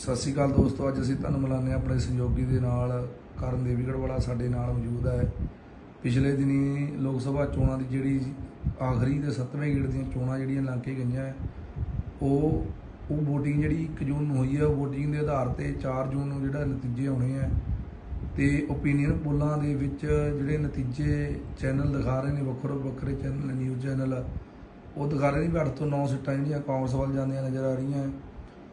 ਸਤਿ ਸ਼੍ਰੀ ਅਕਾਲ ਦੋਸਤੋ ਅੱਜ ਅਸੀਂ ਤੁਹਾਨੂੰ ਮਿਲਾਨੇ ਆਪਣੇ ਸਹਿਯੋਗੀ ਦੇ ਨਾਲ ਕਰਨ ਦੇਵੀਗੜ੍ਹ ਵਾਲਾ ਸਾਡੇ ਨਾਲ ਮੌਜੂਦ ਹੈ। ਪਿਛਲੇ ਦਿਨੀ ਲੋਕ ਸਭਾ ਚੋਣਾਂ ਦੀ ਜਿਹੜੀ ਆਖਰੀ ਤੇ 7ਵੇਂ ਗੇੜ ਦੀਆਂ ਚੋਣਾਂ ਜਿਹੜੀਆਂ ਲੰਘ ਕੇ ਗਈਆਂ ਹੈ, ਉਹ ਉਹ VOTING ਜਿਹੜੀ 1 ਜੂਨ ਨੂੰ ਹੋਈ ਹੈ ਉਹ VOTING ਦੇ ਆਧਾਰ ਤੇ 4 ਜੂਨ ਨੂੰ ਜਿਹੜਾ ਨਤੀਜੇ ਆਉਣੇ ਆ। ਤੇ ਓਪੀਨੀਅਨ ਪੋਲਾਂ ਦੇ ਵਿੱਚ ਜਿਹੜੇ ਨਤੀਜੇ ਚੈਨਲ ਦਿਖਾ ਰਹੇ ਨੇ ਵੱਖਰੇ ਵੱਖਰੇ ਚੈਨਲ ਨਿਊਜ਼ ਚੈਨਲ ਉਹ ਦਿਖਾ ਰਹੇ ਨੇ ਵੀ 8 ਤੋਂ 9 ਸੀਟਾਂ ਜਿਹੜੀਆਂ ਕਾਂਗਰਸ ਵੱਲ ਜਾਂਦੀਆਂ ਨਜ਼ਰ ਆ ਰਹੀਆਂ।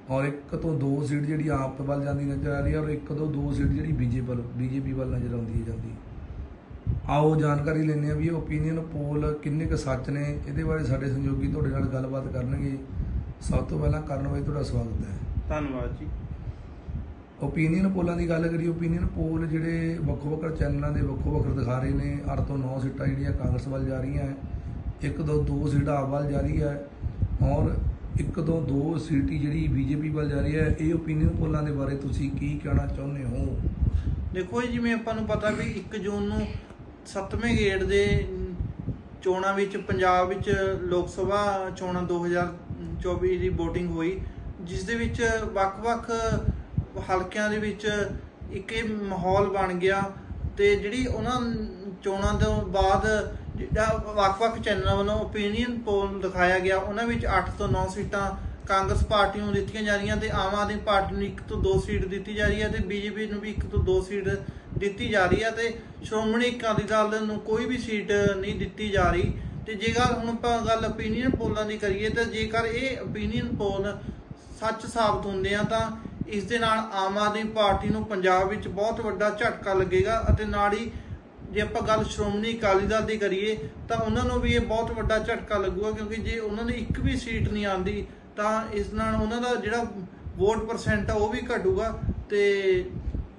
ਔਰ ਇੱਕ ਤੋਂ ਦੋ ਸੀਟ ਜਿਹੜੀ ਆਪ ਵੱਲ ਜਾਂਦੀ ਨਜ਼ਰ ਆ ਰਹੀ ਹੈ ਔਰ ਇੱਕ ਤੋਂ ਦੋ ਸੀਟ ਜਿਹੜੀ ਬੀਜੇਪੀ ਵੱਲ ਬੀਜੇਪੀ ਵੱਲ ਨਜ਼ਰ ਆਉਂਦੀ ਹੈ ਜਾਂਦੀ। ਆਓ ਜਾਣਕਾਰੀ ਲੈਂਦੇ ਆ ਵੀ ਓਪੀਨੀਅਨ ਪੋਲ ਕਿੰਨੇ ਕੁ ਸੱਚ ਨੇ ਇਹਦੇ ਬਾਰੇ ਸਾਡੇ ਸਹਿਯੋਗੀ ਤੁਹਾਡੇ ਨਾਲ ਗੱਲਬਾਤ ਕਰਨਗੇ। ਸਭ ਤੋਂ ਪਹਿਲਾਂ ਕਰਨ ਬਾਈ ਤੁਹਾਡਾ ਸਵਾਗਤ ਹੈ। ਧੰਨਵਾਦ ਜੀ। ਓਪੀਨੀਅਨ ਪੋਲਾਂ ਦੀ ਗੱਲ ਕਰੀਏ ਓਪੀਨੀਅਨ ਪੋਲ ਜਿਹੜੇ ਵੱਖੋ ਵੱਖ ਚੈਨਲਾਂ ਦੇ ਵੱਖੋ ਵੱਖ ਦਿਖਾ ਰਹੇ ਨੇ 8 ਤੋਂ 9 ਸੀਟਾਂ ਜਿਹੜੀਆਂ ਕਾਂਗਰਸ ਵੱਲ ਜਾ ਰਹੀਆਂ ਇੱਕ ਤੋਂ ਦੋ ਸੀਟਾਂ ਆਪ ਵੱਲ ਜਾ ਰਹੀ ਹੈ ਔਰ ਇੱਕ ਤੋਂ ਦੋ ਸੀਟੀ ਜਿਹੜੀ ਬੀਜੇਪੀ ਵੱਲ ਜਾ ਰਹੀ ਹੈ ਇਹ ਓਪੀਨੀਅਨ ਪੋਲਾਂ ਦੇ ਬਾਰੇ ਤੁਸੀਂ ਕੀ ਕਹਿਣਾ ਚਾਹੁੰਦੇ ਹੋ? ਦੇਖੋ ਜੀ, ਜਿਵੇਂ ਆਪਾਂ ਨੂੰ ਪਤਾ ਵੀ 1 ਜੂਨ ਨੂੰ 7ਵੇਂ ਗੇੜ ਦੇ ਚੋਣਾਂ ਵਿੱਚ ਪੰਜਾਬ ਵਿੱਚ ਲੋਕ ਸਭਾ ਚੋਣਾਂ 2024 ਦੀ VOTING ਹੋਈ ਜਿਸ ਦੇ ਵਿੱਚ ਵੱਖ-ਵੱਖ ਹਲਕਿਆਂ ਦੇ ਵਿੱਚ ਇੱਕ ਇਹ ਮਾਹੌਲ ਬਣ ਗਿਆ ਤੇ ਜਿਹੜੀ ਉਹਨਾਂ ਚੋਣਾਂ ਤੋਂ ਬਾਅਦ ਜਿਹੜਾ ਵੱਖ-ਵੱਖ ਚੈਨਲਾਂ ਵੱਲੋਂ ਓਪੀਨੀਅਨ ਪੋਲ ਦਿਖਾਇਆ ਗਿਆ, ਉਹਨਾਂ ਵਿੱਚ 8 ਤੋਂ 9 ਸੀਟਾਂ ਕਾਂਗਰਸ ਪਾਰਟੀ ਨੂੰ ਦਿੱਤੀਆਂ ਜਾ ਰਹੀਆਂ ਤੇ ਆਮ ਆਦਮੀ ਪਾਰਟੀ ਨੂੰ 1 ਤੋਂ 2 ਸੀਟ ਦਿੱਤੀ ਜਾ ਰਹੀ ਹੈ ਤੇ ਬੀਜੇਪੀ ਨੂੰ ਵੀ 1 ਤੋਂ 2 ਸੀਟ ਦਿੱਤੀ ਜਾ ਰਹੀ ਹੈ ਤੇ ਸ਼੍ਰੋਮਣੀ ਅਕਾਲੀ ਦਲ ਨੂੰ ਕੋਈ ਵੀ ਸੀਟ ਨਹੀਂ ਦਿੱਤੀ ਜਾ ਰਹੀ। ਤੇ ਜੇਕਰ ਹੁਣ ਆਪਾਂ ਗੱਲ ਓਪੀਨੀਅਨ ਪੋਲਾਂ ਦੀ ਕਰੀਏ ਤਾਂ ਜੇਕਰ ਇਹ ਓਪੀਨੀਅਨ ਪੋਲ ਸੱਚ ਸਾਬਤ ਹੁੰਦੇ ਆ ਤਾਂ ਇਸ ਦੇ ਨਾਲ ਆਮ ਆਦਮੀ ਪਾਰਟੀ ਨੂੰ ਪੰਜਾਬ ਵਿੱਚ ਬਹੁਤ ਵੱਡਾ ਝਟਕਾ ਲੱਗੇਗਾ ਅਤੇ ਨਾਲ ਹੀ ਜੇ ਆਪਾਂ ਗੱਲ ਸ਼੍ਰੋਮਣੀ ਅਕਾਲੀ ਦਲ ਦੀ ਕਰੀਏ, ਤਾਂ ਉਹਨਾਂ ਨੂੰ ਵੀ ਇਹ ਬਹੁਤ ਵੱਡਾ ਝਟਕਾ ਲੱਗੂਗਾ, ਕਿਉਂਕਿ ਜੇ ਉਹਨਾਂ ਨੇ ਇੱਕ ਵੀ ਸੀਟ ਨਹੀਂ ਆਂਦੀ ਤਾਂ ਇਸ ਨਾਲ ਉਹਨਾਂ ਦਾ ਜਿਹੜਾ ਵੋਟ ਪਰਸੈਂਟ ਆ ਉਹ ਵੀ ਘਟੂਗਾ ਤੇ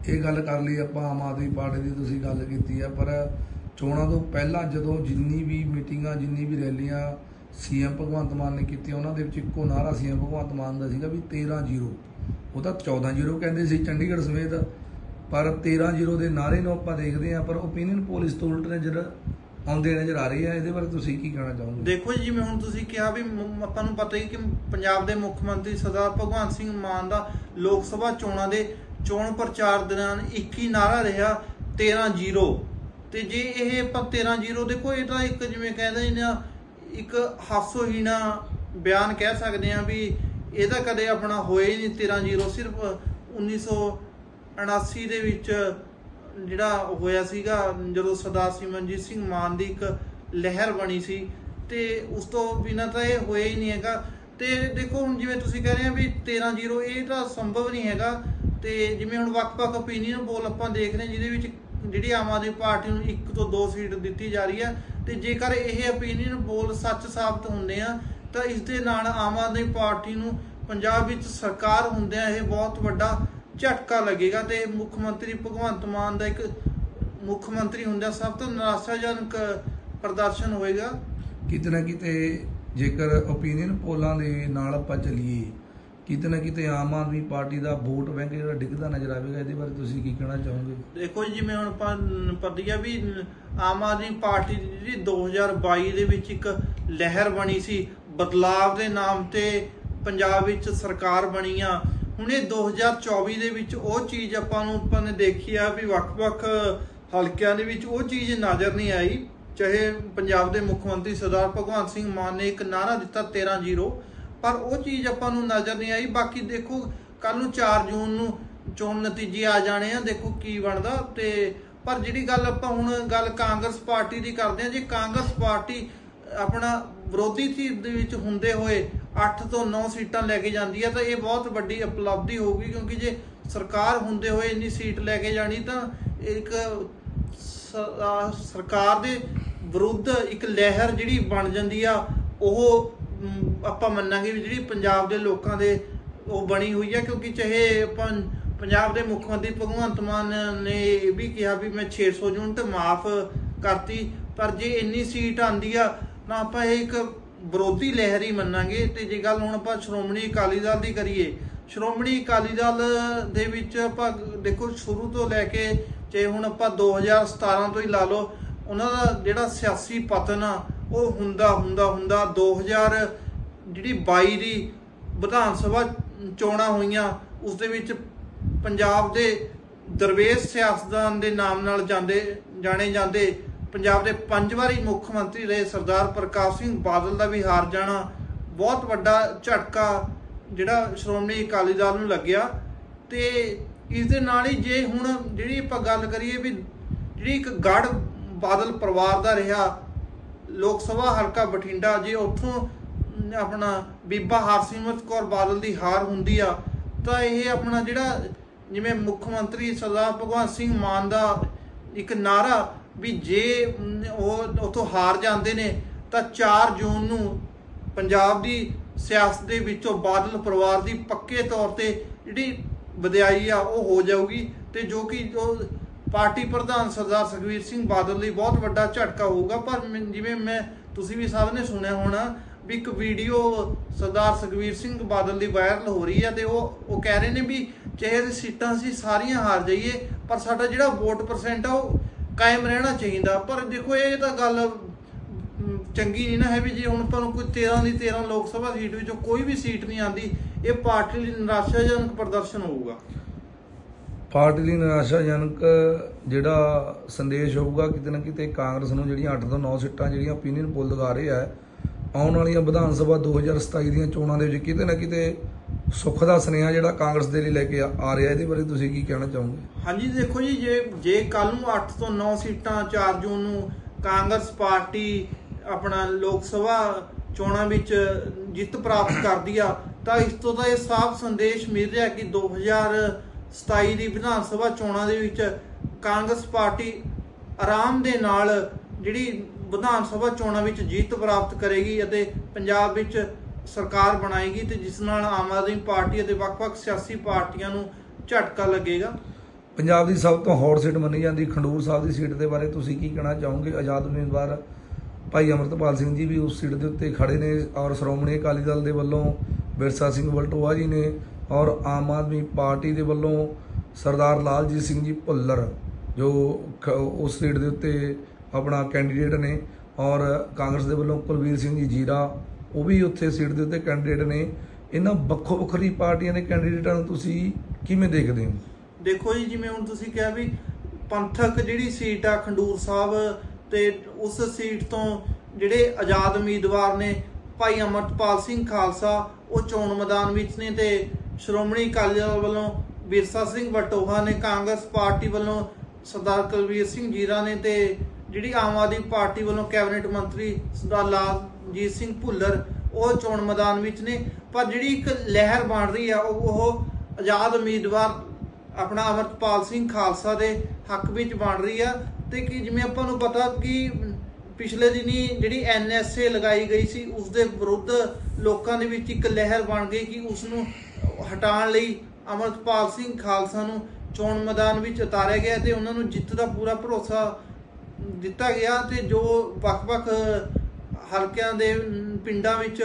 ਇਹ ਗੱਲ ਕਰ ਲਈ ਆਪਾਂ ਆਮ ਆਦਮੀ ਪਾਰਟੀ ਦੀ ਤੁਸੀਂ ਗੱਲ ਕੀਤੀ ਆ, ਪਰ ਚੋਣਾਂ ਤੋਂ ਪਹਿਲਾਂ ਜਦੋਂ ਜਿੰਨੀ ਵੀ ਮੀਟਿੰਗਾਂ, ਜਿੰਨੀ ਵੀ ਰੈਲੀਆਂ ਸੀਐਮ ਭਗਵੰਤ ਮਾਨ ਨੇ ਕੀਤੀਆਂ, ਉਹਨਾਂ ਦੇ ਵਿੱਚ ਇੱਕੋ ਨਾਰਾ ਸੀਐਮ ਭਗਵੰਤ ਮਾਨ ਦਾ ਸੀਗਾ ਵੀ 13-0 ਉਹ ਤਾਂ 14-0 ਕਹਿੰਦੇ ਸੀ ਚੰਡੀਗੜ੍ਹ ਸਮੇਤ। ਪਰ 13-0 ਦੇ ਨਾਰੇ ਨੂੰ ਆਪਾਂ ਦੇਖਦੇ ਆ ਪਰ ਓਪੀਨੀਅਨ ਪੋਲ ਇਸ ਤੋਂ ਉਲਟ ਨਜ਼ਰ ਆਉਂਦੇ ਨਜ਼ਰ ਆ ਰਹੀ ਹੈ। ਇਹਦੇ ਬਾਰੇ ਤੁਸੀਂ ਕੀ ਕਹਿਣਾ ਚਾਹੋਗੇ? ਦੇਖੋ ਜੀ, ਜਿਵੇਂ ਹੁਣ ਤੁਸੀਂ ਕਿਹਾ ਵੀ ਆਪਾਂ ਨੂੰ ਪਤਾ ਹੀ ਕਿ ਪੰਜਾਬ ਦੇ ਮੁੱਖ ਮੰਤਰੀ ਸਰਦਾਰ ਭਗਵੰਤ ਸਿੰਘ ਮਾਨ ਦਾ ਲੋਕ ਸਭਾ ਚੋਣਾਂ ਦੇ ਚੋਣ ਪ੍ਰਚਾਰ ਦੌਰਾਨ ਇੱਕ ਹੀ ਨਾਰਾ ਰਿਹਾ 13-0 ਤੇ ਜੇ ਇਹ ਆਪਾਂ 13-0 ਦੇਖੋ ਇਹ ਤਾਂ ਇੱਕ ਜਿਵੇਂ ਕਹਿੰਦੇ ਨੇ ਨਾ, ਇੱਕ ਹਾਸੋਹੀਣਾ ਬਿਆਨ ਕਹਿ ਸਕਦੇ ਆ ਵੀ ਇਹਦਾ ਕਦੇ ਆਪਣਾ ਹੋਇਆ ਹੀ ਨਹੀਂ 13-0 ਸਿਰਫ 1979 ਦੇ ਵਿੱਚ ਜਿਹੜਾ ਹੋਇਆ ਸੀਗਾ, ਜਦੋਂ ਸਰਦਾਰ ਸਿਮਰਨਜੀਤ ਸਿੰਘ ਮਾਨ ਦੀ ਇੱਕ ਲਹਿਰ ਬਣੀ ਸੀ ਤੇ ਉਸ ਤੋਂ ਬਿਨਾਂ ਤਾਂ ਇਹ ਹੋਇਆ ਹੀ ਨਹੀਂ ਹੈਗਾ। ਤੇ ਦੇਖੋ, ਹੁਣ ਜਿਵੇਂ ਤੁਸੀਂ ਕਹਿ ਰਹੇ ਆ ਵੀ 13-0 ਇਹ ਤਾਂ ਸੰਭਵ ਨਹੀਂ ਹੈਗਾ। ਤੇ ਜਿਵੇਂ ਹੁਣ ਵੱਖ-ਵੱਖ ਓਪੀਨੀਅਨ ਪੋਲ ਆਪਾਂ ਦੇਖ ਰਹੇ ਜਿਹਦੇ ਵਿੱਚ ਜਿਹੜੀ ਆਮ ਆਦਮੀ ਪਾਰਟੀ ਨੂੰ ਇੱਕ ਤੋਂ ਦੋ ਸੀਟ ਦਿੱਤੀ ਜਾ ਰਹੀ ਹੈ ਤੇ ਜੇਕਰ ਇਹ ਓਪੀਨੀਅਨ ਪੋਲ ਸੱਚ ਸਾਬਤ ਹੁੰਦੇ ਆ, ਤਾਂ ਇਸ ਦੇ ਨਾਲ ਆਮ ਆਦਮੀ ਪਾਰਟੀ ਨੂੰ ਪੰਜਾਬ ਵਿੱਚ ਸਰਕਾਰ ਹੁੰਦਿਆਂ ਇਹ ਬਹੁਤ ਵੱਡਾ ਝਟਕਾ ਲੱਗੇਗਾ ਤੇ ਮੁੱਖ ਮੰਤਰੀ ਭਗਵੰਤ ਮਾਨ ਦਾ ਇੱਕ ਮੁੱਖ ਮੰਤਰੀ ਹੁੰਦਿਆਂ ਸਭ ਤੋਂ ਨਿਰਾਸ਼ਾਜਨਕ ਪ੍ਰਦਰਸ਼ਨ ਹੋਏਗਾ। ਕਿਤੇ ਨਾ ਕਿਤੇ ਜੇਕਰ ਓਪੀਨੀਅਨ ਪੋਲਾਂ ਦੇ ਨਾਲ ਆਪਾਂ ਚੱਲੀਏ ਕਿਤੇ ਨਾ ਕਿਤੇ ਆਮ ਆਦਮੀ ਪਾਰਟੀ ਦਾ ਵੋਟ ਬੈਂਕ ਜਿਹੜਾ ਡਿੱਗਦਾ ਨਜ਼ਰ ਆਵੇਗਾ ਇਹਦੇ ਬਾਰੇ ਤੁਸੀਂ ਕੀ ਕਹਿਣਾ ਚਾਹੋਗੇ? ਦੇਖੋ ਜੀ, ਜਿਵੇਂ ਹੁਣ ਆਪਾਂ ਪਤਾ ਵੀ ਆਮ ਆਦਮੀ ਪਾਰਟੀ ਦੀ ਜਿਹੜੀ 2022 ਦੇ ਵਿੱਚ ਇੱਕ ਲਹਿਰ ਬਣੀ ਸੀ ਬਦਲਾਵ ਦੇ ਨਾਮ ਤੇ ਪੰਜਾਬ ਵਿੱਚ ਸਰਕਾਰ ਬਣੀ ਆ ਹੁਣ ਇਹ 2024 ਦੇ ਵਿੱਚ ਉਹ ਚੀਜ਼ ਆਪਾਂ ਨੂੰ ਆਪਾਂ ਨੇ ਦੇਖੀ ਆ ਵੀ ਵੱਖ-ਵੱਖ ਹਲਕਿਆਂ ਦੇ ਵਿੱਚ ਉਹ ਚੀਜ਼ ਨਜ਼ਰ ਨਹੀਂ ਆਈ। ਚਾਹੇ ਪੰਜਾਬ ਦੇ ਮੁੱਖ ਮੰਤਰੀ ਸਰਦਾਰ ਭਗਵੰਤ ਸਿੰਘ ਮਾਨ ਨੇ ਇੱਕ ਨਾਰਾ ਦਿੱਤਾ 13-0 ਪਰ ਉਹ ਚੀਜ਼ ਆਪਾਂ ਨੂੰ ਨਜ਼ਰ ਨਹੀਂ ਆਈ। ਬਾਕੀ ਦੇਖੋ ਕੱਲ ਨੂੰ 4 ਜੂਨ ਨੂੰ ਚੋਣ ਨਤੀਜੇ ਆ ਜਾਣੇ ਆ, ਦੇਖੋ ਕੀ ਬਣਦਾ ਤੇ ਪਰ ਜਿਹੜੀ ਗੱਲ ਆਪਾਂ ਹੁਣ ਗੱਲ ਕਾਂਗਰਸ ਪਾਰਟੀ ਦੀ ਕਰਦੇ ਆ, ਜੇ ਕਾਂਗਰਸ ਪਾਰਟੀ ਆਪਣਾ ਵਿਰੋਧੀ ਧਿਰ ਦੇ ਵਿੱਚ ਹੁੰਦੇ ਹੋਏ 8 ਤੋਂ 9 ਸੀਟਾਂ ਲੈ ਕੇ ਜਾਂਦੀ ਹੈ ਤਾਂ ਇਹ ਬਹੁਤ ਵੱਡੀ ਉਪਲਬਧੀ ਹੋਊਗੀ ਕਿਉਂਕਿ ਜੇ ਸਰਕਾਰ ਹੁੰਦੇ ਹੋਏ ਇੰਨੀ ਸੀਟ ਲੈ ਕੇ ਜਾਣੀ ਤਾਂ ਇੱਕ ਸਰਕਾਰ ਦੇ ਵਿਰੁੱਧ ਇੱਕ ਲਹਿਰ ਜਿਹੜੀ ਬਣ ਜਾਂਦੀ ਆ, ਉਹ ਆਪਾਂ ਮੰਨਾਂਗੇ ਵੀ ਜਿਹੜੀ ਪੰਜਾਬ ਦੇ ਲੋਕਾਂ ਦੇ ਉਹ ਬਣੀ ਹੋਈ ਹੈ ਕਿਉਂਕਿ ਚਾਹੇ ਆਪਾਂ ਪੰਜਾਬ ਦੇ ਮੁੱਖ ਮੰਤਰੀ ਭਗਵੰਤ ਮਾਨ ਨੇ ਇਹ ਵੀ ਕਿਹਾ ਵੀ ਮੈਂ 600 ਯੂਨਿਟ ਮਾਫ ਕਰਤੀ, ਪਰ ਜੇ ਇੰਨੀ ਸੀਟ ਆਂਦੀ ਆ ਤਾਂ ਆਪਾਂ ਇਹ ਇੱਕ ਵਿਰੋਧੀ ਲਹਿਰ ਹੀ ਮੰਨਾਂਗੇ ਤੇ ਜੇ ਗੱਲ ਹੁਣ ਆਪਾਂ ਸ਼੍ਰੋਮਣੀ ਅਕਾਲੀ ਦਲ ਦੀ ਕਰੀਏ, ਸ਼੍ਰੋਮਣੀ ਅਕਾਲੀ ਦਲ ਦੇ ਵਿੱਚ ਆਪਾਂ ਦੇਖੋ ਸ਼ੁਰੂ ਤੋਂ ਲੈ ਕੇ ਜੇ ਹੁਣ ਆਪਾਂ 2017 ਤੋਂ ਹੀ ਲਾ ਲਓ, ਉਹਨਾਂ ਦਾ ਜਿਹੜਾ ਸਿਆਸੀ ਪਤਨ ਆ, ਉਹ ਹੁੰਦਾ ਹੁੰਦਾ ਹੁੰਦਾ। 2000 ਜਿਹੜੀ 22 ਦੀ ਵਿਧਾਨ ਸਭਾ ਚੋਣਾਂ ਹੋਈਆਂ, ਉਸ ਦੇ ਵਿੱਚ ਪੰਜਾਬ ਦੇ ਦਰਵੇਸ਼ ਸਿਆਸਤਦਾਨ ਦੇ ਨਾਮ ਨਾਲ ਜਾਂਦੇ, ਜਾਣੇ ਜਾਂਦੇ। ਪੰਜਾਬ ਦੇ ਪੰਜ ਵਾਰੀ ਮੁੱਖ ਮੰਤਰੀ ਰਹੇ ਸਰਦਾਰ ਪ੍ਰਕਾਸ਼ ਸਿੰਘ ਬਾਦਲ ਦਾ ਵੀ ਹਾਰ ਜਾਣਾ ਬਹੁਤ ਵੱਡਾ ਝਟਕਾ ਜਿਹੜਾ ਸ਼੍ਰੋਮਣੀ ਅਕਾਲੀ ਦਲ ਨੂੰ ਲੱਗਿਆ ਤੇ ਇਸ ਦੇ ਨਾਲ ਹੀ ਜੇ ਹੁਣ ਜਿਹੜੀ ਆਪਾਂ ਗੱਲ ਕਰੀਏ ਵੀ ਜਿਹੜੀ ਇੱਕ ਗੜ ਬਾਦਲ ਪਰਿਵਾਰ ਦਾ ਰਿਹਾ, ਲੋਕ ਸਭਾ ਹਲਕਾ ਬਠਿੰਡਾ, ਜੇ ਉੱਥੋਂ ਆਪਣਾ ਬੀਬਾ ਹਰਸਿਮਰਤ ਕੌਰ ਬਾਦਲ ਦੀ ਹਾਰ ਹੁੰਦੀ ਆ, ਤਾਂ ਇਹ ਆਪਣਾ ਜਿਹੜਾ ਜਿਵੇਂ ਮੁੱਖ ਮੰਤਰੀ ਸਰਦਾਰ ਭਗਵੰਤ ਸਿੰਘ ਮਾਨ ਦਾ ਇੱਕ ਨਾਰਾ ਵੀ ਜੇ ਉਹ ਉੱਥੋਂ ਹਾਰ ਜਾਂਦੇ ਨੇ, ਤਾਂ 4 ਜੂਨ ਨੂੰ ਪੰਜਾਬ ਦੀ ਸਿਆਸਤ ਦੇ ਵਿੱਚੋਂ ਬਾਦਲ ਪਰਿਵਾਰ ਦੀ ਪੱਕੇ ਤੌਰ ਤੇ ਜਿਹੜੀ ਵਿਦਿਆਈ ਆ, ਉਹ ਹੋ ਜਾਊਗੀ ਤੇ ਜੋ ਕਿ ਜੋ ਪਾਰਟੀ ਪ੍ਰਧਾਨ ਸਰਦਾਰ ਸੁਖਵੀਰ ਸਿੰਘ ਬਾਦਲ ਲਈ ਬਹੁਤ ਵੱਡਾ ਝਟਕਾ ਹੋਊਗਾ। ਪਰ ਮੈਂ- ਜਿਵੇਂ ਮੈਂ ਤੁਸੀਂ ਵੀ ਸਭ ਨੇ ਸੁਣਿਆ ਹੋਣਾ ਵੀ ਇੱਕ ਵੀਡੀਓ ਸਰਦਾਰ ਸੁਖਵੀਰ ਸਿੰਘ ਬਾਦਲ ਦੀ ਵਾਇਰਲ ਹੋ ਰਹੀ ਹੈ ਤੇ ਉਹ ਉਹ ਕਹਿ ਰਹੇ ਨੇ ਵੀ ਚਾਹੇ ਅਸੀਂ ਸੀਟਾਂ ਅਸੀਂ ਸਾਰੀਆਂ ਹਾਰ ਜਾਈਏ, ਪਰ ਸਾਡਾ ਜਿਹੜਾ ਵੋਟ ਪਰਸੈਂਟ ਆ, ਉਹ ਕਾਇਮ ਰਹਿਣਾ ਚਾਹੀਦਾ। ਪਰ ਦੇਖੋ, ਇਹ ਤਾਂ ਗੱਲ ਚੰਗੀ ਨਹੀਂ ਨਾ ਹੈ ਵੀ ਜੇ ਹੁਣ ਆਪਾਂ ਨੂੰ ਕੋਈ 13 ਦੀ 13 ਲੋਕ ਸਭਾ ਸੀਟ ਵਿੱਚੋਂ ਕੋਈ ਵੀ ਸੀਟ ਨਹੀਂ ਆਂਦੀ ਇਹ ਪਾਰਟੀ ਲਈ ਨਿਰਾਸ਼ਾਜਨਕ ਪ੍ਰਦਰਸ਼ਨ ਹੋਊਗਾ। ਪਾਰਟੀ ਲਈ ਨਿਰਾਸ਼ਾਜਨਕ ਜਿਹੜਾ ਸੰਦੇਸ਼ ਹੋਊਗਾ, ਕਿਤੇ ਨਾ ਕਿਤੇ ਕਾਂਗਰਸ ਨੂੰ ਜਿਹੜੀਆਂ 8 ਤੋਂ 9 ਸੀਟਾਂ ਜਿਹੜੀਆਂ ਓਪੀਨੀਅਨ ਪੋਲ ਦਿਖਾ ਰਹੇ ਆ, ਆਉਣ ਵਾਲੀਆਂ ਵਿਧਾਨ ਸਭਾ 2027 ਦੀਆਂ ਚੋਣਾਂ ਦੇ ਵਿੱਚ ਕਿਤੇ ਨਾ ਕਿਤੇ ਸੁੱਖ ਦਾ ਸੁਨੇਹਾ ਜਿਹੜਾ ਕਾਂਗਰਸ ਦੇ ਲਈ ਲੈ ਕੇ ਆ ਰਿਹਾ, ਇਹਦੇ ਬਾਰੇ ਤੁਸੀਂ ਕੀ ਕਹਿਣਾ ਚਾਹੋਗੇ? ਹਾਂਜੀ, ਦੇਖੋ ਜੀ, ਜੇ ਜੇ ਕੱਲ ਨੂੰ 8 ਤੋਂ 9 ਸੀਟਾਂ 4 ਜੂਨ ਨੂੰ ਕਾਂਗਰਸ ਪਾਰਟੀ ਆਪਣਾ ਲੋਕ ਸਭਾ ਚੋਣਾਂ ਵਿੱਚ ਜਿੱਤ ਪ੍ਰਾਪਤ ਕਰਦੀ ਆ, ਤਾਂ ਇਸ ਤੋਂ ਤਾਂ ਇਹ ਸਾਫ਼ ਸੰਦੇਸ਼ ਮਿਲ ਰਿਹਾ ਕਿ 2027 ਦੀ ਵਿਧਾਨ ਸਭਾ ਚੋਣਾਂ ਦੇ ਵਿੱਚ ਕਾਂਗਰਸ ਪਾਰਟੀ ਆਰਾਮ ਦੇ ਨਾਲ ਜਿਹੜੀ ਵਿਧਾਨ ਸਭਾ ਚੋਣਾਂ ਵਿੱਚ ਜਿੱਤ ਪ੍ਰਾਪਤ ਕਰੇਗੀ ਅਤੇ ਪੰਜਾਬ ਵਿੱਚ ਸਰਕਾਰ ਬਣਾਏਗੀ ਤੇ ਜਿਸ ਨਾਲ ਆਮ ਆਦਮੀ ਪਾਰਟੀ ਅਤੇ ਵੱਖ-ਵੱਖ ਸਿਆਸੀ ਪਾਰਟੀਆਂ ਨੂੰ ਝਟਕਾ ਲੱਗੇਗਾ? ਪੰਜਾਬ ਦੀ ਸਭ ਤੋਂ ਹੌਟ ਸੀਟ ਮੰਨੀ ਜਾਂਦੀ, ਖੰਡੂਰ ਸਾਹਿਬ ਦੀ ਸੀਟ ਦੇ ਬਾਰੇ ਤੁਸੀਂ ਕੀ ਕਹਿਣਾ ਚਾਹੋਗੇ? ਆਜ਼ਾਦ ਉਮੀਦਵਾਰ ਭਾਈ ਅਮਰਤਪਾਲ ਸਿੰਘ ਜੀ ਵੀ ਉਸ ਸੀਟ ਦੇ ਉੱਤੇ ਖੜੇ ਨੇ ਔਰ ਸ਼੍ਰੋਮਣੀ ਅਕਾਲੀ ਦਲ ਦੇ ਵੱਲੋਂ ਬਿਰਸਾ ਸਿੰਘ ਵਲਟੋਆ ਜੀ ਨੇ ਔਰ ਆਮ ਆਦਮੀ ਪਾਰਟੀ ਦੇ ਵੱਲੋਂ ਸਰਦਾਰ ਲਾਲਜੀਤ ਸਿੰਘ ਜੀ ਭੁੱਲਰ, ਜੋ ਉਸ ਸੀਟ ਦੇ ਉੱਤੇ ਆਪਣਾ ਕੈਂਡੀਡੇਟ ਨੇ ਔਰ ਕਾਂਗਰਸ ਦੇ ਵੱਲੋਂ ਕੁਲਵੀਰ ਸਿੰਘ ਜੀ ਜੀਰਾ ਉਹ ਵੀ ਉੱਥੇ ਸੀਟ ਦੇ ਉੱਤੇ ਕੈਂਡੀਡੇਟ ਨੇ। ਇਹਨਾਂ ਵੱਖੋ ਵੱਖਰੀ ਪਾਰਟੀਆਂ ਦੇ ਕੈਂਡੀਡੇਟਾਂ ਨੂੰ ਤੁਸੀਂ ਕਿਵੇਂ ਦੇਖਦੇ ਹੋ? ਦੇਖੋ ਜੀ, ਜਿਵੇਂ ਹੁਣ ਤੁਸੀਂ ਕਿਹਾ ਵੀ ਪੰਥਕ ਜਿਹੜੀ ਸੀਟ ਆ ਖੰਡੂਰ ਸਾਹਿਬ ਤੇ ਉਸ ਸੀਟ ਤੋਂ ਜਿਹੜੇ ਆਜ਼ਾਦ ਉਮੀਦਵਾਰ ਨੇ ਭਾਈ ਅਮਰਤਪਾਲ ਸਿੰਘ ਖਾਲਸਾ, ਉਹ ਚੋਣ ਮੈਦਾਨ ਵਿੱਚ ਨੇ ਤੇ ਸ਼੍ਰੋਮਣੀ ਅਕਾਲੀ ਦਲ ਵੱਲੋਂ ਵਿਰਸਾ ਸਿੰਘ ਵਟੋਹਾ ਨੇ, ਕਾਂਗਰਸ ਪਾਰਟੀ ਵੱਲੋਂ ਸਰਦਾਰ ਕੁਲਵੀਰ ਸਿੰਘ ਜੀਰਾ ਨੇ ਤੇ ਜਿਹੜੀ ਆਮ ਆਦਮੀ ਪਾਰਟੀ ਵੱਲੋਂ ਕੈਬਨਿਟ ਮੰਤਰੀ ਸਰਦਾਰ ਲਾਲ ਜੀਤ ਸਿੰਘ ਭੁੱਲਰ, ਉਹ ਚੋਣ ਮੈਦਾਨ ਵਿੱਚ ਨੇ। ਪਰ ਜਿਹੜੀ ਇੱਕ ਲਹਿਰ ਬਣ ਰਹੀ ਆ, ਉਹ ਉਹ ਆਜ਼ਾਦ ਉਮੀਦਵਾਰ ਆਪਣਾ ਅਮਰਪਾਲ ਸਿੰਘ ਖਾਲਸਾ ਦੇ ਹੱਕ ਵਿੱਚ ਬਣ ਰਹੀ ਆ। ਤੇ ਕਿ ਜਿਵੇਂ ਆਪਾਂ ਨੂੰ ਪਤਾ ਕਿ ਪਿਛਲੇ ਦਿਨੀ ਜਿਹੜੀ ਐਨਐਸਏ ਲਗਾਈ ਗਈ ਸੀ, ਉਸ ਦੇ ਵਿਰੁੱਧ ਲੋਕਾਂ ਦੇ ਵਿੱਚ ਇੱਕ ਲਹਿਰ ਬਣ ਗਈ ਕਿ ਉਸ ਨੂੰ ਹਟਾਉਣ ਲਈ ਅਮਰਪਾਲ ਸਿੰਘ ਖਾਲਸਾ ਨੂੰ ਚੋਣ ਮੈਦਾਨ ਵਿੱਚ ਉਤਾਰਿਆ ਗਿਆ ਤੇ ਉਹਨਾਂ ਨੂੰ ਜਿੱਤ ਦਾ ਪੂਰਾ ਭਰੋਸਾ ਦਿੱਤਾ ਗਿਆ ਤੇ ਜੋ ਵੱਖ-ਵੱਖ ਹਲਕਿਆਂ ਦੇ ਪਿੰਡਾਂ ਵਿੱਚ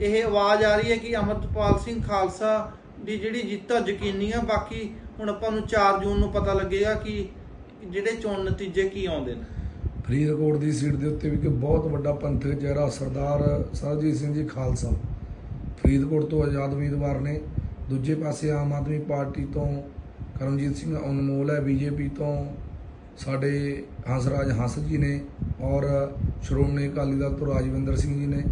ਇਹ ਆਵਾਜ਼ ਆ ਰਹੀ ਹੈ ਕਿ ਅਮਰਪਾਲ ਸਿੰਘ ਖਾਲਸਾ ਦੀ ਜਿਹੜੀ ਜਿੱਤ ਆ, ਯਕੀਨੀ ਆ। ਬਾਕੀ ਹੁਣ ਆਪਾਂ ਨੂੰ 4 ਜੂਨ ਨੂੰ ਪਤਾ ਲੱਗੇਗਾ ਕਿ ਜਿਹੜੇ ਚੋਣ ਨਤੀਜੇ ਕੀ ਆਉਂਦੇ ਨੇ। ਫਰੀਦਕੋਟ ਦੀ ਸੀਟ ਦੇ ਉੱਤੇ ਵੀ ਇੱਕ ਬਹੁਤ ਵੱਡਾ ਪੰਥਕ ਚਿਹਰਾ ਸਰਦਾਰ ਸਰਜੀਤ ਸਿੰਘ ਜੀ ਖਾਲਸਾ। ਫਰੀਦਕੋਟ ਤੋਂ ਆਜ਼ਾਦ ਉਮੀਦਵਾਰ ਨੇ। ਦੂਜੇ ਪਾਸੇ ਆਮ ਆਦਮੀ ਪਾਰਟੀ ਤੋਂ ਕਰਮਜੀਤ ਸਿੰਘ ਅਨਮੋਲ ਹੈ, ਬੀਜੇਪੀ ਤੋਂ ਸਾਡੇ ਹੰਸਰਾਜ ਹੰਸ ਜੀ ਨੇ ਔਰ ਸ਼੍ਰੋਮਣੀ ਅਕਾਲੀ ਦਲ ਤੋਂ ਰਾਜਵਿੰਦਰ ਸਿੰਘ ਜੀ ਨੇ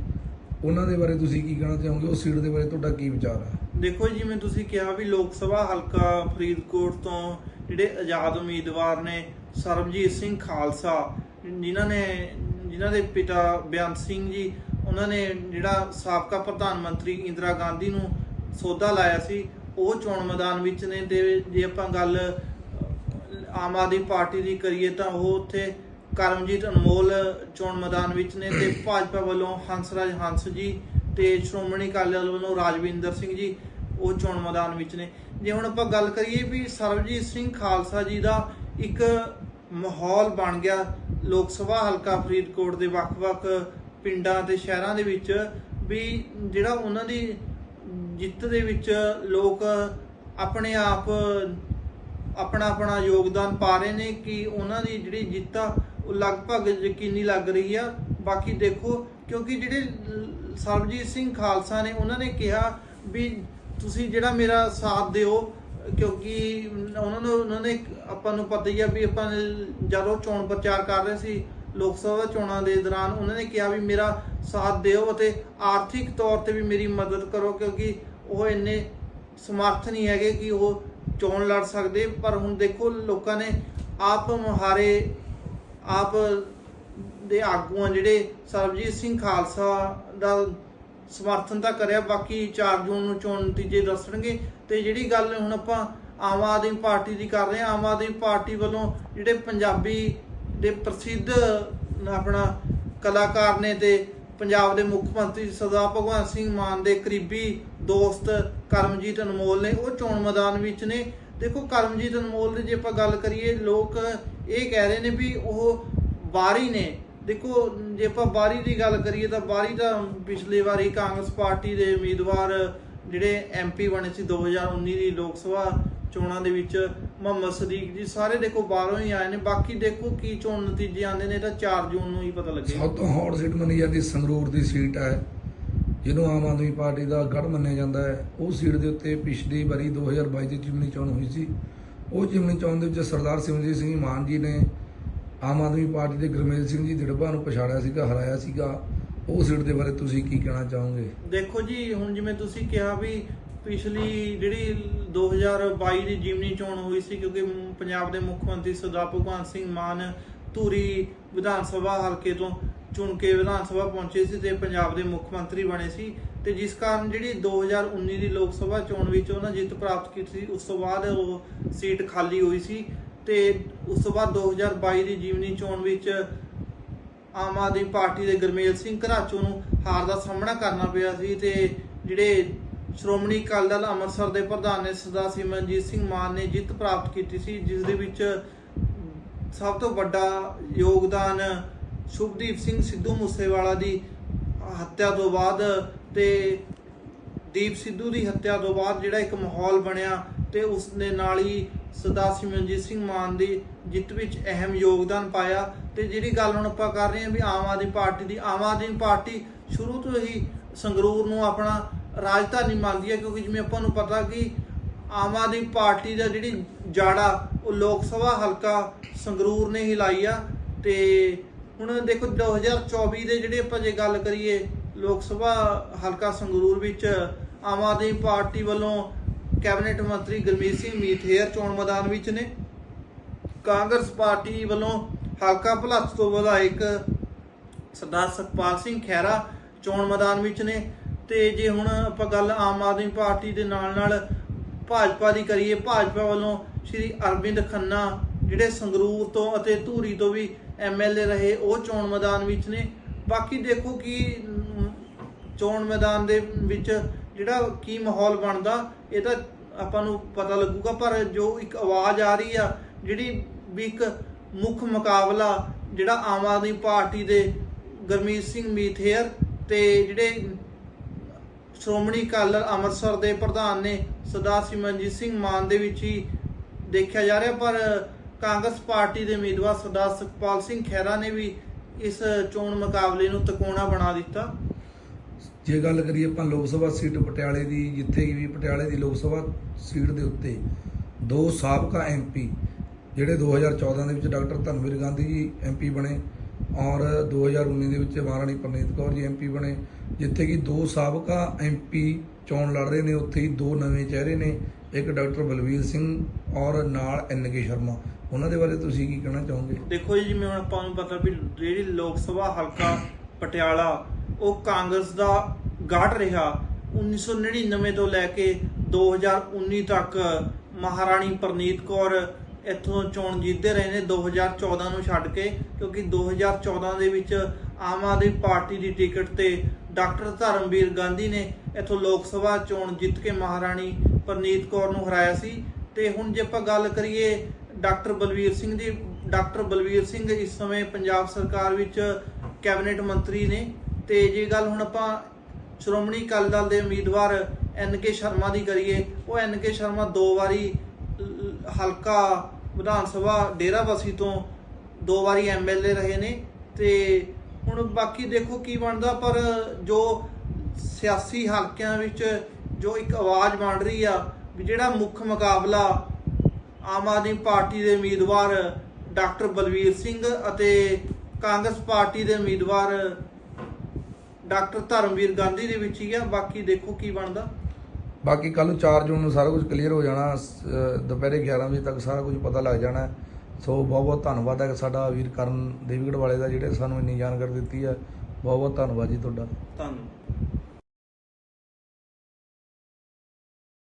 ਉਹਨਾਂ ਦੇ ਬਾਰੇ ਤੁਸੀਂ ਕੀ ਕਹਿਣਾ ਚਾਹੋਗੇ? ਉਸ ਸੀਟ ਦੇ ਬਾਰੇ ਤੁਹਾਡਾ ਕੀ ਵਿਚਾਰ ਹੈ? ਦੇਖੋ ਜੀ, ਜਿਵੇਂ ਤੁਸੀਂ ਕਿਹਾ ਵੀ ਲੋਕ ਸਭਾ ਹਲਕਾ ਫਰੀਦਕੋਟ ਤੋਂ ਜਿਹੜੇ ਆਜ਼ਾਦ ਉਮੀਦਵਾਰ ਨੇ ਸਰਬਜੀਤ ਸਿੰਘ ਖਾਲਸਾ ਜਿਨ੍ਹਾਂ ਨੇ ਜਿਨ੍ਹਾਂ ਦੇ ਪਿਤਾ ਬੇਅੰਤ ਸਿੰਘ ਜੀ ਉਹਨਾਂ ਨੇ ਜਿਹੜਾ ਸਾਬਕਾ ਪ੍ਰਧਾਨ ਮੰਤਰੀ ਇੰਦਰਾ ਗਾਂਧੀ ਨੂੰ ਸੌਦਾ ਲਾਇਆ ਸੀ ਉਹ ਚੋਣ ਮੈਦਾਨ ਵਿੱਚ ਨੇ ਤੇ ਜੇ ਆਪਾਂ ਗੱਲ ਆਮ ਆਦਮੀ ਪਾਰਟੀ ਦੀ ਕਰੀਏ ਤਾਂ ਉਹ ਉੱਥੇ ਕਰਮਜੀਤ ਅਨਮੋਲ ਚੋਣ ਮੈਦਾਨ ਵਿੱਚ ਨੇ ਤੇ ਭਾਜਪਾ ਵੱਲੋਂ ਹੰਸਰਾਜ ਹੰਸ ਜੀ ਤੇ ਸ਼੍ਰੋਮਣੀ ਅਕਾਲੀ ਦਲ ਵੱਲੋਂ ਰਾਜਵਿੰਦਰ ਸਿੰਘ ਜੀ ਉਹ ਚੋਣ ਮੈਦਾਨ ਵਿੱਚ ਨੇ। ਜੇ ਹੁਣ ਆਪਾਂ ਗੱਲ ਕਰੀਏ ਵੀ ਸਰਬਜੀਤ ਸਿੰਘ ਖਾਲਸਾ ਜੀ ਦਾ ਇੱਕ ਮਾਹੌਲ ਬਣ ਗਿਆ ਲੋਕ ਸਭਾ ਹਲਕਾ ਫਰੀਦਕੋਟ ਦੇ ਵੱਖ-ਵੱਖ ਪਿੰਡਾਂ ਤੇ ਸ਼ਹਿਰਾਂ ਦੇ ਵਿੱਚ ਵੀ ਜਿਹੜਾ ਉਹਨਾਂ ਦੀ ਜਿੱਤ ਦੇ ਵਿੱਚ ਲੋਕ ਆਪਣੇ ਆਪ ਆਪਣਾ ਆਪਣਾ ਯੋਗਦਾਨ ਪਾ ਰਹੇ ਨੇ ਕਿ ਉਹਨਾਂ ਦੀ ਜਿਹੜੀ ਜਿੱਤ ਆ, ਉਹ ਲਗਭਗ ਯਕੀਨੀ ਲੱਗ ਰਹੀ ਆ। ਬਾਕੀ ਦੇਖੋ, ਕਿਉਂਕਿ ਜਿਹੜੇ ਸਰਬਜੀਤ ਸਿੰਘ ਖਾਲਸਾ ਨੇ, ਉਹਨਾਂ ਨੇ ਕਿਹਾ ਵੀ ਤੁਸੀਂ ਜਿਹੜਾ ਮੇਰਾ ਸਾਥ ਦਿਓ, ਕਿਉਂਕਿ ਉਹਨਾਂ ਨੂੰ, ਉਹਨਾਂ ਨੇ ਆਪਾਂ ਨੂੰ ਪਤਾ ਹੀ ਆ ਵੀ ਆਪਾਂ ਜਦੋਂ ਚੋਣ ਪ੍ਰਚਾਰ ਕਰ ਰਹੇ ਸੀ, ਲੋਕ ਸਭਾ ਚੋਣਾਂ ਦੇ ਦੌਰਾਨ, ਉਹਨਾਂ ਨੇ ਕਿਹਾ ਵੀ ਮੇਰਾ ਸਾਥ ਦਿਓ ਅਤੇ ਆਰਥਿਕ ਤੌਰ ਤੇ ਵੀ ਮੇਰੀ ਮਦਦ ਕਰੋ, ਕਿਉਂਕਿ ਉਹ ਇੰਨੇ ਸਮਰਥ ਨਹੀਂ ਹੈਗੇ ਕਿ ਉਹ ਚੋਣ ਲੜ ਸਕਦੇ, ਪਰ ਹੁਣ ਦੇਖੋ ਲੋਕਾਂ ਨੇ ਆਪ ਮੁਹਾਰੇ, ਆਪ ਦੇ ਆਗੂਆਂ ਜਿਹੜੇ ਸਰਬਜੀਤ ਸਿੰਘ ਖਾਲਸਾ ਦਾ ਸਮਰਥਨ ਤਾਂ ਕਰਿਆ, ਬਾਕੀ 4 ਜੂਨ ਨੂੰ ਚੋਣ ਨਤੀਜੇ ਦੱਸਣਗੇ। ਤੇ ਜਿਹੜੀ ਗੱਲ ਹੁਣ ਆਪਾਂ ਆਮ ਆਦਮੀ ਪਾਰਟੀ ਦੀ ਕਰ ਰਹੇ ਹਾਂ, ਆਮ ਆਦਮੀ ਪਾਰਟੀ ਵੱਲੋਂ ਜਿਹੜੇ ਪੰਜਾਬੀ ਦੇ ਪ੍ਰਸਿੱਧ ਆਪਣਾ ਕਲਾਕਾਰ ਨੇ ਤੇ ਪੰਜਾਬ ਦੇ ਮੁੱਖ ਮੰਤਰੀ ਸਰਦਾਰ ਭਗਵੰਤ ਸਿੰਘ ਮਾਨ ਦੇ ਕਰੀਬੀ ਦੋਸਤ ਕਰਮਜੀਤ ਅਨਮੋਲ ਨੇ ਉਹ ਚੋਣ ਮੈਦਾਨ ਵਿੱਚ ਨੇ। ਦੇਖੋ, ਕਰਮਜੀਤ ਅਨਮੋਲ ਦੀ ਜੇ ਆਪਾਂ ਗੱਲ ਕਰੀਏ, ਲੋਕ ਇਹ ਕਹਿ ਰਹੇ ਨੇ ਵੀ ਉਹ ਬਾਰੀ ਨੇ। ਦੇਖੋ, ਜੇ ਆਪਾਂ ਬਾਰੀ ਦੀ ਗੱਲ ਕਰੀਏ ਤਾਂ ਬਾਰੀ ਤਾਂ ਪਿਛਲੀ ਵਾਰੀ ਕਾਂਗਰਸ ਪਾਰਟੀ ਦੇ ਉਮੀਦਵਾਰ ਜਿਹੜੇ ਐਮਪੀ ਬਣੇ ਸੀ 2019 ਦੀ ਲੋਕ ਸਭਾ ਚੋਣਾਂ ਦੇ ਵਿੱਚ ਮੁਹੰਮਦ ਸਦੀਕ ਜੀ ਸਾਰੇ ਦੇਖੋ ਬਾਹਰੋਂ ਹੀ ਆਏ ਨੇ ਬਾਕੀ ਦੇਖੋ ਕੀ ਚੋਣ ਨਤੀਜੇ ਆਉਂਦੇ ਨੇ ਤਾਂ 4 ਜੂਨ ਨੂੰ ਹੀ ਪਤਾ ਲੱਗੇਗਾ ਸਭ ਤੋਂ ਹੌਟ ਸੀਟ ਮੰਨੀ ਜਾਂਦੀ ਸੰਗਰੂਰ ਦੀ ਸੀਟ ਹੈ ਜਿਹਨੂੰ ਆਮ ਆਦਮੀ ਪਾਰਟੀ ਦਾ ਗੜ ਮੰਨਿਆ ਜਾਂਦਾ ਹੈ। ਉਹ ਸੀਟ ਦੇ ਉੱਤੇ ਪਿਛਲੀ ਵਾਰੀ 2022 ਦੀ ਚਿਮਨੀ ਚੋਣ ਹੋਈ ਸੀ। ਉਹ ਚਿਮਨੀ ਚੋਣ ਦੇ ਵਿੱਚ ਸਰਦਾਰ ਸਿਮਰਜੀਤ ਸਿੰਘ ਮਾਨ ਜੀ ਨੇ ਆਮ ਆਦਮੀ ਪਾਰਟੀ ਦੇ ਗੁਰਮੇਲ ਸਿੰਘ ਜੀ ਦਿੜਬਾ ਨੂੰ ਪਛਾੜਿਆ ਸੀਗਾ ਹਰਾਇਆ ਸੀਗਾ। ਉਹ ਸੀਟ ਦੇ ਬਾਰੇ ਤੁਸੀਂ ਕੀ ਕਹਿਣਾ ਚਾਹੋਗੇ? ਦੇਖੋ ਜੀ ਹੁਣ ਜਿਵੇਂ ਤੁਸੀਂ ਕਿਹਾ ਵੀ ਪਿਛਲੀ ਜਿਹੜੀ 2022 ਦੀ ਜਿਮਨੀ ਚੋਣ ਹੋਈ ਸੀ ਕਿਉਂਕਿ ਪੰਜਾਬ ਦੇ ਮੁੱਖ ਮੰਤਰੀ ਸਰਦਾਰ ਭਗਵੰਤ ਸਿੰਘ ਮਾਨ ਧੂਰੀ ਵਿਧਾਨ ਸਭਾ ਹਲਕੇ ਤੋਂ ਚੁਣ ਕੇ ਵਿਧਾਨ ਸਭਾ ਪਹੁੰਚੇ ਸੀ ਤੇ ਪੰਜਾਬ ਦੇ ਮੁੱਖ ਮੰਤਰੀ ਬਣੇ ਸੀ। ਤੇ ਜਿਸ ਕਾਰਨ ਜਿਹੜੀ 2019 ਦੀ ਲੋਕ ਸਭਾ ਚੋਣ ਵਿੱਚ ਉਹਨਾਂ ਜਿੱਤ ਪ੍ਰਾਪਤ ਕੀਤੀ ਸੀ, ਉਸ ਤੋਂ ਬਾਅਦ ਉਹ ਸੀਟ ਖਾਲੀ ਹੋਈ ਸੀ ਤੇ ਉਸ ਤੋਂ ਬਾਅਦ 2022 ਦੀ ਜੀਵਨੀ ਚੋਣ ਵਿੱਚ ਆਮ ਆਦਮੀ ਪਾਰਟੀ ਦੇ ਗੁਰਮੇਲ ਸਿੰਘ ਘਰਾਚੋ ਨੂੰ ਹਾਰ ਦਾ ਸਾਹਮਣਾ ਕਰਨਾ ਪਿਆ ਸੀ ਤੇ ਜਿਹੜੇ ਸ਼੍ਰੋਮਣੀ ਅਕਾਲੀ ਦਲ ਅੰਮ੍ਰਿਤਸਰ ਦੇ ਪ੍ਰਧਾਨ ਨੇ ਸਰਦਾਰ ਸਿਮਰਨਜੀਤ ਸਿੰਘ ਮਾਨ ਨੇ ਜਿੱਤ ਪ੍ਰਾਪਤ ਕੀਤੀ ਸੀ, ਜਿਸ ਦੇ ਵਿੱਚ ਸਭ ਤੋਂ ਵੱਡਾ ਯੋਗਦਾਨ ਸ਼ੁਭਦੀਪ ਸਿੰਘ ਸਿੱਧੂ ਮੂਸੇਵਾਲਾ ਦੀ ਹੱਤਿਆ ਤੋਂ ਬਾਅਦ ਤੇ ਦੀਪ ਸਿੱਧੂ ਦੀ ਹੱਤਿਆ ਤੋਂ ਬਾਅਦ ਜਿਹੜਾ ਇੱਕ ਮਾਹੌਲ ਬਣਿਆ ਤੇ ਉਸ ਦੇ ਨਾਲ ਹੀ ਸਰਦਾਰ ਸਿਮਰਨਜੀਤ ਸਿੰਘ ਮਾਨ ਦੀ ਜਿੱਤ ਵਿੱਚ ਅਹਿਮ ਯੋਗਦਾਨ ਪਾਇਆ। ਤੇ ਜਿਹੜੀ ਗੱਲ ਹੁਣ ਆਪਾਂ ਕਰ ਰਹੇ ਹਾਂ ਵੀ ਆਮ ਆਦਮੀ ਪਾਰਟੀ ਦੀ, ਆਮ ਆਦਮੀ ਪਾਰਟੀ ਸ਼ੁਰੂ ਤੋਂ ਹੀ ਸੰਗਰੂਰ ਨੂੰ ਆਪਣਾ ਰਾਜਧਾਨੀ ਮੰਨਦੀ ਹੈ, ਕਿਉਂਕਿ ਜਿਵੇਂ ਆਪਾਂ ਨੂੰ ਪਤਾ ਕਿ ਆਮ ਆਦਮੀ ਪਾਰਟੀ ਦਾ ਜਿਹੜੀ ਜਾੜਾ, ਉਹ ਲੋਕ ਸਭਾ ਹਲਕਾ ਸੰਗਰੂਰ ਨੇ ਹੀ ਲਾਈ ਆ ਤੇ ਹੁਣ ਦੇਖੋ 2024 ਦੇ ਜਿਹੜੇ ਆਪਾਂ ਜੇ ਗੱਲ ਕਰੀਏ, ਲੋਕ ਸਭਾ ਹਲਕਾ ਸੰਗਰੂਰ ਵਿੱਚ ਆਮ ਆਦਮੀ ਪਾਰਟੀ ਵੱਲੋਂ ਕੈਬਨਿਟ ਮੰਤਰੀ ਗੁਰਮੀਤ ਸਿੰਘ ਮੀਥੇਰ ਚੋਣ ਮੈਦਾਨ ਵਿੱਚ ਨੇ। ਕਾਂਗਰਸ ਪਾਰਟੀ ਵੱਲੋਂ ਹਲਕਾ ਭਲੱਥ ਤੋਂ ਵਿਧਾਇਕ ਸਰਦਾਰ ਸੁਖਪਾਲ ਸਿੰਘ ਖਹਿਰਾ ਚੋਣ ਮੈਦਾਨ ਵਿੱਚ ਨੇ। ਤੇ ਜੇ ਹੁਣ ਆਪਾਂ ਗੱਲ ਆਮ ਆਦਮੀ ਪਾਰਟੀ ਦੇ ਨਾਲ ਨਾਲ ਭਾਜਪਾ ਦੀ ਕਰੀਏ, ਭਾਜਪਾ ਵੱਲੋਂ ਸ਼੍ਰੀ ਅਰਵਿੰਦ ਖੰਨਾ ਜਿਹੜੇ ਸੰਗਰੂਰ ਤੋਂ ਅਤੇ ਧੂਰੀ ਤੋਂ ਵੀ ਐਮਐਲਏ ਰਹੇ, ਉਹ ਚੋਣ ਮੈਦਾਨ ਵਿੱਚ ਨੇ। ਬਾਕੀ ਦੇਖੋ ਕਿ ਚੋਣ ਮੈਦਾਨ ਦੇ ਵਿੱਚ ਜਿਹੜਾ ਕੀ ਮਾਹੌਲ ਬਣਦਾ, ਇਹ ਤਾਂ ਆਪਾਂ ਨੂੰ ਪਤਾ ਲੱਗੂਗਾ, ਪਰ ਜੋ ਇੱਕ ਆਵਾਜ਼ ਆ ਰਹੀ ਆ, ਜਿਹੜੀ ਵੀ ਇੱਕ ਮੁੱਖ ਮੁਕਾਬਲਾ ਜਿਹੜਾ ਆਮ ਆਦਮੀ ਪਾਰਟੀ ਦੇ ਗੁਰਮੀਤ ਸਿੰਘ ਮੀਥੇਰ ਤੇ ਜਿਹੜੇ ਸ਼੍ਰੋਮਣੀ ਅਕਾਲੀ ਦਲ ਅੰਮ੍ਰਿਤਸਰ ਦੇ ਪ੍ਰਧਾਨ ਨੇ ਸਰਦਾਰ ਸਿਮਰਨਜੀਤ ਸਿੰਘ ਮਾਨ ਦੇ ਵਿੱਚ ਹੀ ਦੇਖਿਆ ਜਾ ਰਿਹਾ, ਪਰ ਕਾਂਗਰਸ ਪਾਰਟੀ ਦੇ ਉਮੀਦਵਾਰ ਸਰਦਾਰ ਸੁਖਪਾਲ ਸਿੰਘ ਖਹਿਰਾ ਨੇ ਵੀ ਇਸ ਚੋਣ ਮੁਕਾਬਲੇ ਨੂੰ ਤਕੋਣਾ ਬਣਾ ਦਿੱਤਾ। ਜੇ ਗੱਲ ਕਰੀਏ ਆਪਾਂ ਲੋਕ ਸਭਾ ਸੀਟ ਪਟਿਆਲੇ ਦੀ, ਜਿੱਥੇ ਵੀ ਪਟਿਆਲੇ ਦੀ ਲੋਕ ਸਭਾ ਸੀਟ ਦੇ ਉੱਤੇ ਦੋ ਸਾਬਕਾ ਐਮਪੀ ਜਿਹੜੇ 2014 ਦੇ ਵਿੱਚ ਡਾਕਟਰ ਧਨਵੀਰ ਗਾਂਧੀ ਜੀ ਐਮਪੀ ਬਣੇ ਔਰ 2019 ਦੇ ਵਿੱਚ ਮਹਾਰਾਣੀ ਪਰਨੀਤ ਕੌਰ ਜੀ ਐਮਪੀ ਬਣੇ, ਜਿੱਥੇ ਕਿ ਦੋ ਸਾਬਕਾ ਐਮਪੀ ਚੋਣ ਲੜ ਰਹੇ ਨੇ, ਉੱਥੇ ਹੀ ਦੋ ਨਵੇਂ ਚਿਹਰੇ ਨੇ, ਇੱਕ ਡਾਕਟਰ ਬਲਵੀਰ ਸਿੰਘ ਔਰ ਨਾਲ ਐਨ ਕੇ ਸ਼ਰਮਾ। ਉਹਨਾਂ ਦੇ ਬਾਰੇ ਤੁਸੀਂ ਕੀ ਕਹਿਣਾ ਚਾਹੋਗੇ? ਦੇਖੋ ਜੀ, ਜਿਵੇਂ ਹੁਣ ਆਪਾਂ ਨੂੰ ਪਤਾ ਵੀ ਜਿਹੜੀ ਲੋਕ ਸਭਾ ਹਲਕਾ ਪਟਿਆਲਾ, ਉਹ ਕਾਂਗਰਸ ਦਾ ਗਾੜ ਰਿਹਾ। 1999 ਤੋਂ ਲੈ ਕੇ 2019 ਤੱਕ ਮਹਾਰਾਣੀ ਪਰਨੀਤ ਕੌਰ ਇੱਥੋਂ ਚੋਣ ਜਿੱਤਦੇ ਰਹੇ ਨੇ 2014 ਨੂੰ ਛੱਡ ਕੇ, ਕਿਉਂਕਿ 2014 ਦੇ ਵਿੱਚ ਆਮ ਆਦਮੀ ਪਾਰਟੀ ਦੀ ਟਿਕਟ ਤੇ ਡਾਕਟਰ ਧਰਮਵੀਰ ਗਾਂਧੀ ਨੇ ਇੱਥੋਂ ਲੋਕ ਸਭਾ ਚੋਣ ਜਿੱਤ ਕੇ ਮਹਾਰਾਣੀ ਪਰਨੀਤ ਕੌਰ ਨੂੰ ਹਰਾਇਆ ਸੀ। ਤੇ ਹੁਣ ਜੇ ਆਪਾਂ ਗੱਲ ਕਰੀਏ ਡਾਕਟਰ ਬਲਵੀਰ ਸਿੰਘ ਦੀ, ਡਾਕਟਰ ਬਲਵੀਰ ਸਿੰਘ ਇਸ ਸਮੇਂ ਪੰਜਾਬ ਸਰਕਾਰ ਵਿੱਚ ਕੈਬਨਿਟ ਮੰਤਰੀ ਨੇ। ਤੇ ਜੇ ਗੱਲ ਹੁਣ ਆਪਾਂ ਸ਼੍ਰੋਮਣੀ ਅਕਾਲੀ ਦਲ ਦੇ ਉਮੀਦਵਾਰ ਐਨ ਕੇ ਸ਼ਰਮਾ ਦੀ ਕਰੀਏ, ਉਹ ਐਨ ਕੇ ਸ਼ਰਮਾ ਦੋ ਵਾਰੀ ਹਲਕਾ ਵਿਧਾਨ ਸਭਾ ਡੇਰਾਬਸੀ ਤੋਂ ਦੋ ਵਾਰੀ ਐਮਐਲਏ ਰਹੇ ਨੇ ਤੇ ਹੁਣ ਬਾਕੀ ਦੇਖੋ ਕੀ ਬਣਦਾ, ਪਰ ਜੋ ਸਿਆਸੀ ਹਲਕਿਆਂ ਵਿੱਚ ਜੋ ਇੱਕ ਆਵਾਜ਼ ਬਣ ਰਹੀ ਆ ਵੀ ਜਿਹੜਾ ਮੁੱਖ ਮੁਕਾਬਲਾ ਆਮ ਆਦਮੀ ਪਾਰਟੀ ਦੇ ਉਮੀਦਵਾਰ ਡਾਕਟਰ ਬਲਵੀਰ ਸਿੰਘ ਅਤੇ ਕਾਂਗਰਸ ਪਾਰਟੀ ਦੇ ਉਮੀਦਵਾਰ ਡਾਕਟਰ ਧਰਮਵੀਰ ਗਾਂਧੀ ਦੇ ਵਿੱਚ ਹੀ ਆ, ਬਾਕੀ ਦੇਖੋ ਕੀ ਬਣਦਾ। ਬਾਕੀ ਕੱਲ ਨੂੰ 4 ਜੂਨ ਨੂੰ ਸਾਰਾ ਕੁਝ ਕਲੀਅਰ ਹੋ ਜਾਣਾ ਦੁਪਹਿਰੇ 11 ਵਜੇ ਤੱਕ ਸਾਰਾ ਕੁਝ ਪਤਾ ਲੱਗ ਜਾਣਾ। ਸੋ ਬਹੁਤ ਬਹੁਤ ਧੰਨਵਾਦ ਹੈ ਸਾਡਾ ਵੀਰ ਕਰਨ ਦੇਵੀਗੜ੍ਹ ਵਾਲੇ ਦਾ, ਜਿਹੜੇ ਸਾਨੂੰ ਇੰਨੀ ਜਾਣਕਾਰੀ ਦਿੱਤੀ ਹੈ। ਬਹੁਤ ਬਹੁਤ ਧੰਨਵਾਦ ਜੀ ਤੁਹਾਡਾ। ਧੰਨਵਾਦ।